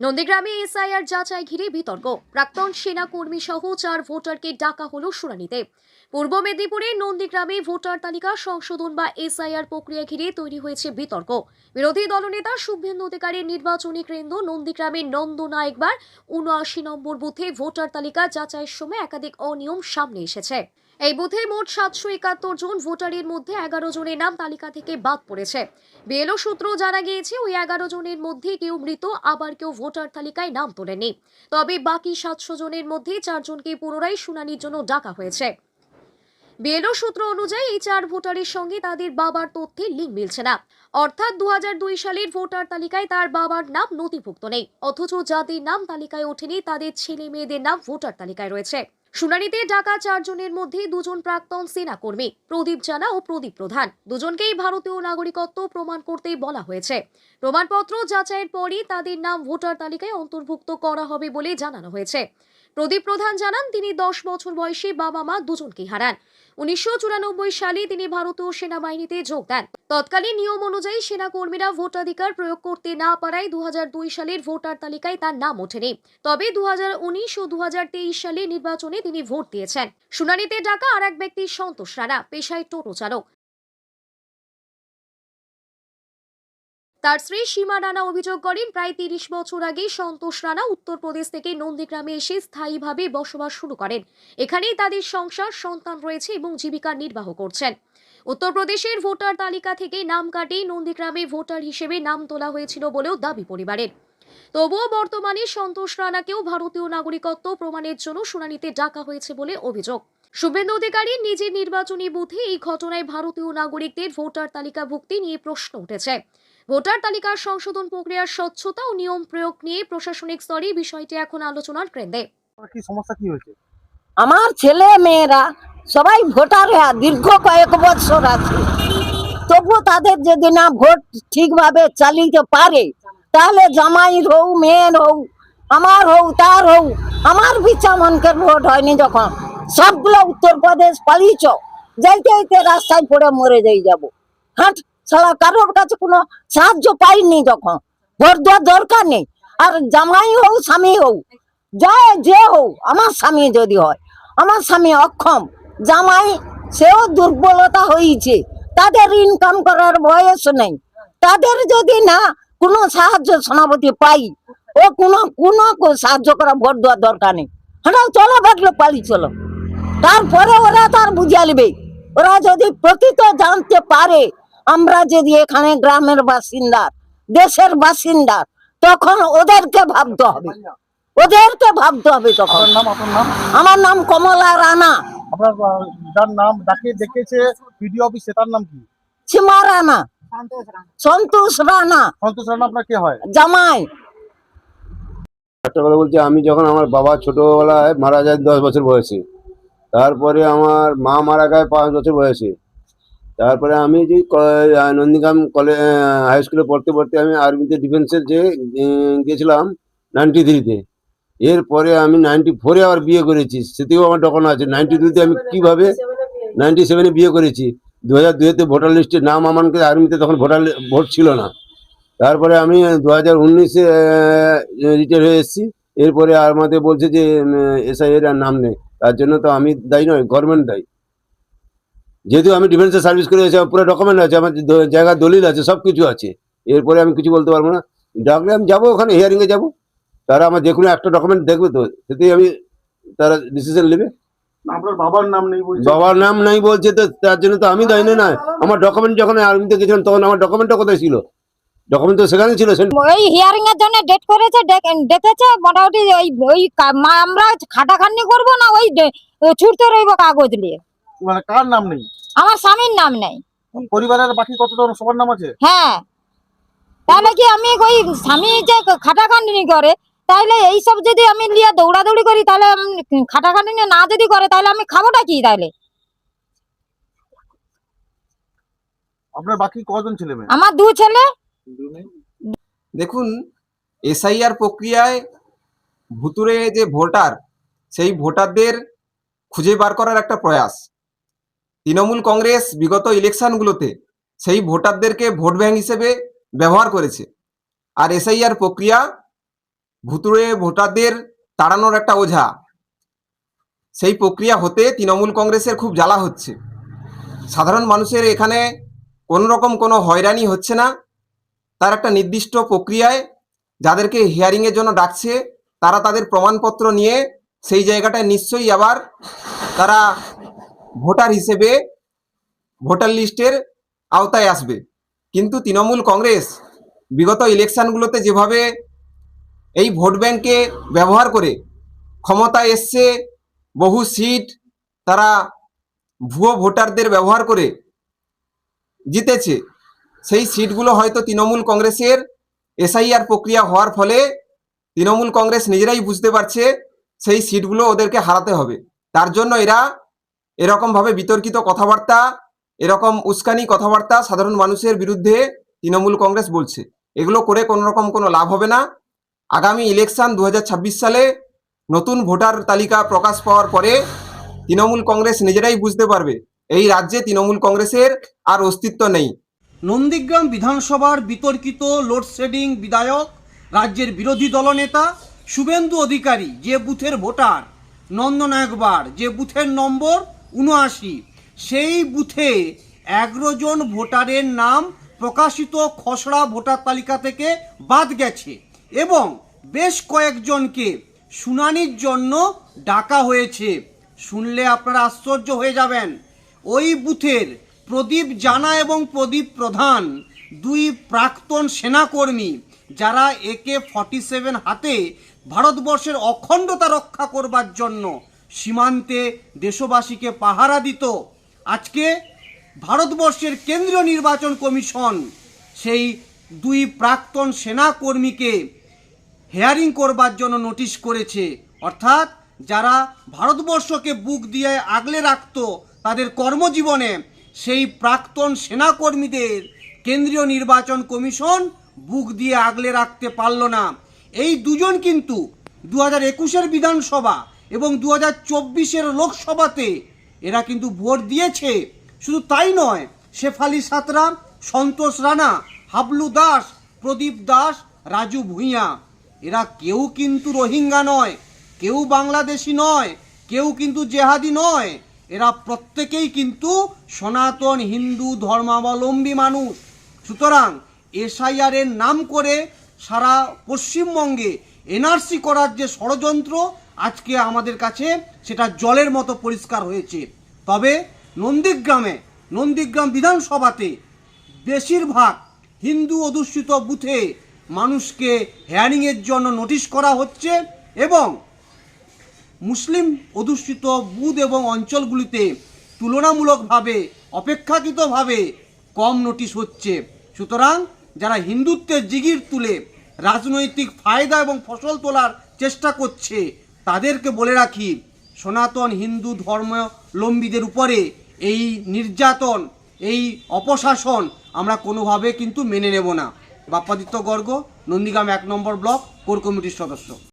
নন্দীগ্রামে এসআইআর যাচাই ঘিরে বিতর্ক। প্রাক্তন সেনা কর্মী সহ চার ভোটারকে ডাকা হলো শুনানিতে। পূর্ব মেদিনীপুরে নন্দীগ্রামে ভোটার তালিকা সংশোধন বা এসআইআর প্রক্রিয়া ঘিরে তৈরি হয়েছে বিতর্ক। বিরোধী দলনেতা শুভেন্দু অধিকারীর নির্বাচনী কেন্দ্র নন্দীগ্রামের নন্দনায়কবার উনআশি নম্বর বুথে ভোটার তালিকা যাচাইয়ের সময় একাধিক অনিয়ম সামনে এসেছে। এই বুথে মোট সাতশো একাত্তর জন ভোটারের মধ্যে এগারো জনের নাম তালিকা থেকে বাদ পড়েছে। বিএলও সূত্র জানা গিয়েছে, ওই এগারো জনের মধ্যে কেউ মৃত, আবার কেউ ভোটার তালিকায় নাম তোলেনি তবে বাকি সাতশো জনের মধ্যে চারজনকে পুনরায় শুনানির জন্য ডাকা হয়েছে। বিএলও সূত্র অনুযায়ী এই চার ভোটারের সঙ্গে তাদের বাবার তথ্যের লিঙ্ক মিলছে না। অর্থাৎ দু হাজার দুই সালের ভোটার তালিকায় তার বাবার নাম নথিভুক্ত নেই, অথচ যাদের নাম তালিকায় ওঠেনি, তাদের ছেলে মেয়েদের নাম ভোটার তালিকায় রয়েছে। শুনানিতে ডাকা চারজনের মধ্যে দুজন প্রাক্তন সেনা কর্মী প্রদীপ জানা ও প্রদীপ প্রধান। দুজনকেই ভারতীয় নাগরিকত্ব প্রমাণ করতে বলা হয়েছে। প্রমাণপত্র যাচাইয়ের পরই তাদের নাম ভোটার তালিকায় অন্তর্ভুক্ত করা হবে বলে জানানো হয়েছে। প্রদীপ প্রধান জানান, তিনি দশ বছর বয়সে বাবা মা দুজনকেই হারান। উনিশশো চুরানব্বই সালে তিনি ভারতীয় সেনাবাহিনীতে যোগ দেন। তৎকালীন নিয়ম অনুযায়ী সেনাকর্মীরা ভোটাধিকার প্রয়োগ করতে না পারায় দু সালের ভোটার তালিকায় তার নাম ওঠেনি। তবে দু ও দু সালে নির্বাচনে তিনি ভোট দিয়েছেন। শুনানিতে ডাকা আর এক ব্যক্তি সন্তোষ রানা, পেশায় টোটো চালক। তার স্ত্রী সীমা রানা অভিযোগ করেন, প্রায় তিরিশ বছর আগে সন্তোষ রানা উত্তরপ্রদেশ থেকে নন্দীগ্রামে এসে স্থায়ীভাবে বসবাস শুরু করেন। এখানেই তাদের সংসার, সন্তান রয়েছে এবং জীবিকা নির্বাহ করছেন। উত্তরপ্রদেশের ভোটার তালিকা থেকে নাম কাটিয়ে নন্দীগ্রামে ভোটার হিসেবে নাম তোলা হয়েছিল বলেও দাবি পরিবারের। তবুও বর্তমানে সন্তোষ রানাকেও ভারতীয় নাগরিকত্ব প্রমাণের জন্য শুনানিতে ডাকা হয়েছে বলে অভিযোগ। শুভেন্দু অধিকারী নিজের নির্বাচনী বুথে এই ঘটনায় ভারতীয় নাগরিকদের ভোটার তালিকাভুক্তি নিয়ে প্রশ্ন উঠেছে। ভোটার তালিকার সংশোধন প্রক্রিয়ার স্বচ্ছতা ও নিয়ম প্রয়োগ নিয়ে প্রশাসনিক স্তরে বিষয়টি এখন আলোচনার কেন্দ্রে। কি সমস্যা কি হয়েছে? আমার ছেলে মেয়েরা সবাই ভোটার দীর্ঘ কয়েক বছর আছে। তবু তাদের যদি না ভোট ঠিকভাবে চালিতে পারে, তাহলে জামাইয়ের হোক মেয়ের হোক আমার হোক তার হোক আমার বিচ্ছা মনকের ভোট হয়নি যখন। সবগুলো উত্তরপ্রদেশ পালিয়েছ, যাইতে যাইতে রাস্তায় পড়ে মরে যাই যাব। হাঁট সালা কারোর কাছে কোনো সাহায্য পাইনি যখন। ভোট দেওয়ার দরকার নেই। আর জামাই হোক স্বামী হোক যায় যে হোক আমার স্বামী যদি হয়, আমার স্বামী অক্ষম। জামাই সেও দুর্বলতা হয়েছে তাদের ইনকাম করার বয়স নেই। তাদের যদি না কোনো সাহায্য সনাপতি পাই ও কোনো কোনো সাহায্য করা ভোট দেওয়ার দরকার নেই। হ্যাঁ চলো বাটলো পালি চলো। তারপরে ওরা তার বুঝালিবে ওরা যদি প্রকৃত জানতে পারে আমরা যদি এখানে গ্রামের বাসিন্দা দেশের বাসিন্দা তখন ওদেরকে ভাবতে হবে। ওদেরকে ভাবতে হবে তখন। আমার নাম কমলা রানা। আপনার যার নাম অফিসে তার নাম কি? সীমা রানা। সন্তোষ রানা। সন্তোষ রানা। আপনার কে হয়? জামাই। একটা কথা বলছি আমি যখন আমার বাবা ছোটবেলায় মারা যায় দশ বছর বয়সে তারপরে আমার মা মারা যায় পাঁচ বছর বয়সে তারপরে আমি যে নন্দীগ্রাম কলেজ হাই স্কুলে পড়তে পড়তে আমি আর্মিতে ডিফেন্সের যে গেছিলাম নাইনটি থ্রিতে এরপরে আমি নাইনটি ফোরে আবার বিয়ে করেছি। সেটিও আমার ডকুমেন্ট আছে। নাইনটি টুতে আমি কীভাবে? নাইনটি সেভেনে বিয়ে করেছি। দু হাজার দুয়েতে ভোটার লিস্টে নাম আমাকে আর্মিতে তখন ভোটার ভোট ছিল না। তারপরে আমি দু হাজার উনিশে রিটায়ার হয়ে এসেছি। এরপরে আর আমাদের বলছে যে এসআই এর নাম নেই। তার জন্য তো আমি দায়ী নয় গভর্নমেন্ট দায়ী। যেহেতু আমি ডিফেন্সে সার্ভিস করে আমার পুরো ডকুমেন্ট আছে, আমার জায়গার দলিল আছে সব কিছু আছে। এরপরে আমি কিছু বলতে পারব না। ডাকলে আমি যাব ওখানে হিয়ারিংয়ে যাব। তারা আমার যে কোনো একটা ডকুমেন্ট দেখবে তো সেটাই আমি তারা ডিসিশন নেবে। আপনার বাবার নাম নেই বলছে। বাবার নাম নাই বলছে তো তার জন্য তো আমি দায়ী না। আমার ডকুমেন্ট যখন আর্মিতে গেছিলাম তখন আমার ডকুমেন্টটা কোথায় ছিল? ডকুমেন্ট তো সেখানে ছিল ওই হিয়ারিং এর জন্য ডেট করেছে ডেকেছে মোটামুটি ওই ওই মা- আমরা খাটাখাটনি করব না ওই ছুটতে রইব কাগজ নিয়ে। মানে কার নাম নেই? আমার স্বামীর নাম নেই। পরিবারের বাকি কতজন সবার নাম আছে? হ্যাঁ। তাহলে কি আমি ওই স্বামী যে খাটাখাটনি করে তাহলে এইসব যদি আমি লিয়ে দৌড়াদৌড়ি করি তাহলে আমি খাটাখাটনি না যদি করে তাহলে আমি খাবোটা কি তাহলে আপনার বাকি কজন ছেলে মেয়ে? আমার দু ছেলে। দেখুন এসআইআর প্রক্রিয়ায় ভুতুরে যে ভোটার সেই ভোটারদের খুঁজে বার করার একটা প্রয়াস। তৃণমূল কংগ্রেস বিগত ইলেকশনগুলোতে সেই ভোটারদেরকে ভোট ব্যাংক হিসেবে ব্যবহার করেছে। আর এসআইআর প্রক্রিয়া ভুতুরে ভোটারদের তাড়ানোর একটা ওঝা। সেই প্রক্রিয়া হতে তৃণমূল কংগ্রেসের খুব জ্বালা হচ্ছে। সাধারণ মানুষের এখানে কোনো রকম কোনো হয়রানি হচ্ছে না। তার একটা নির্দিষ্ট প্রক্রিয়ায় যাদেরকে হিয়ারিংয়ের জন্য ডাকছে, তারা তাদের প্রমাণপত্র নিয়ে সেই জায়গাটায় নিশ্চয়ই আবার তারা ভোটার হিসেবে ভোটার লিস্টের আওতায় আসবে। কিন্তু তৃণমূল কংগ্রেস বিগত ইলেকশনগুলোতে যেভাবে এই ভোট ব্যাংকে ব্যবহার করে ক্ষমতায় এসছে বহু সিট, তারা ভুয়ো ভোটারদের ব্যবহার করে জিতেছে। সেই সিটগুলো হয়তো তৃণমূল কংগ্রেসের এসআইআর প্রক্রিয়া হওয়ার ফলে তৃণমূল কংগ্রেস নিজেরাই বুঝতে পারছে সেই সিটগুলো ওদেরকে হারাতে হবে। তার জন্য এরা এরকমভাবে বিতর্কিত কথাবার্তা, এরকম উস্কানি কথাবার্তা সাধারণ মানুষের বিরুদ্ধে তৃণমূল কংগ্রেস বলছে। এগুলো করে কোনো রকম কোনো লাভ হবে না। আগামী ইলেকশন দু হাজার ছাব্বিশ সালে নতুন ভোটার তালিকা প্রকাশ পাওয়ার পরে তৃণমূল কংগ্রেস নিজেরাই বুঝতে পারবে, এই রাজ্যে তৃণমূল কংগ্রেসের আর অস্তিত্ব নেই। নন্দীগ্রাম বিধানসভার বিতর্কিত লোডশেডিং বিধায়ক, রাজ্যের বিরোধী দলনেতা, শুভেন্দু অধিকারী, যে বুথের ভোটার নন্দনায়কবার যে বুথের নম্বর উনআশি সেই বুথে এগারো জন ভোটারের নাম প্রকাশিত খসড়া ভোটার তালিকা থেকে বাদ গেছে। এবং বেশ কয়েকজনকে শুনানির জন্য ডাকা হয়েছে। শুনলে আপনারা আশ্চর্য হয়ে যাবেন। ওই বুথের প্রদীপ জানা এবং প্রদীপ প্রধান দুই প্রাক্তন সেনাকর্মী যারা একে ফর্টি সেভেন হাতে ভারতবর্ষের অখণ্ডতা রক্ষা করবার জন্য সীমান্তে দেশবাসীকে পাহারা দিত। আজকে ভারতবর্ষের কেন্দ্রীয় নির্বাচন কমিশন সেই দুই প্রাক্তন সেনাকর্মীকে হেয়ারিং করবার জন্য নোটিশ করেছে। অর্থাৎ যারা ভারতবর্ষকে বুক দিয়ে আগলে রাখত তাদের কর্মজীবনে সেই প্রাক্তন সেনাকর্মীদের কেন্দ্রীয় নির্বাচন কমিশন বুক দিয়ে আগলে রাখতে পারল না। এই দুজন কিন্তু দু হাজার একুশের বিধানসভা এবং দু হাজার চব্বিশের লোকসভাতে এরা কিন্তু ভোট দিয়েছে। শুধু তাই নয়, শেফালি সাঁতরা, সন্তোষ রানা, হাবলু দাস, প্রদীপ দাস, রাজু ভূঁইয়া। এরা কেউ কিন্তু রোহিঙ্গা নয়, কেউ বাংলাদেশি নয়, কেউ কিন্তু জেহাদি নয়। এরা প্রত্যেকেই কিন্তু সনাতন, হিন্দু, ধর্মাবলম্বী মানুষ। সুতরাং এসআইআর এর নাম করে সারা পশ্চিমবঙ্গে এনআরসি করার যে ষড়যন্ত্র আজকে আমাদের কাছে সেটা জলের মতো পরিষ্কার হয়েছে। তবে নন্দীগ্রামে, নন্দীগ্রাম বিধানসভাতে বেশিরভাগ হিন্দু অধ্যুষিত বুথে মানুষকে হেয়ারিংয়ের জন্য নোটিশ করা হচ্ছে এবং মুসলিম অধ্যুষিত বুথ এবং অঞ্চলগুলিতে তুলনামূলকভাবে অপেক্ষাকৃতভাবে কম নোটিশ হচ্ছে। সুতরাং যারা হিন্দুত্বের জিগির তুলে রাজনৈতিক ফায়দা এবং ফসল তোলার চেষ্টা করছে, তাদেরকে বলে রাখি, সনাতন হিন্দু ধর্মাবলম্বীদের উপরে এই নির্যাতন, এই অপশাসন আমরা কোনোভাবে কিন্তু মেনে নেব না। বাপ্পাদিত্য গর্গ নন্দীগ্রাম এক নম্বর ব্লক কোর কমিটির সদস্য।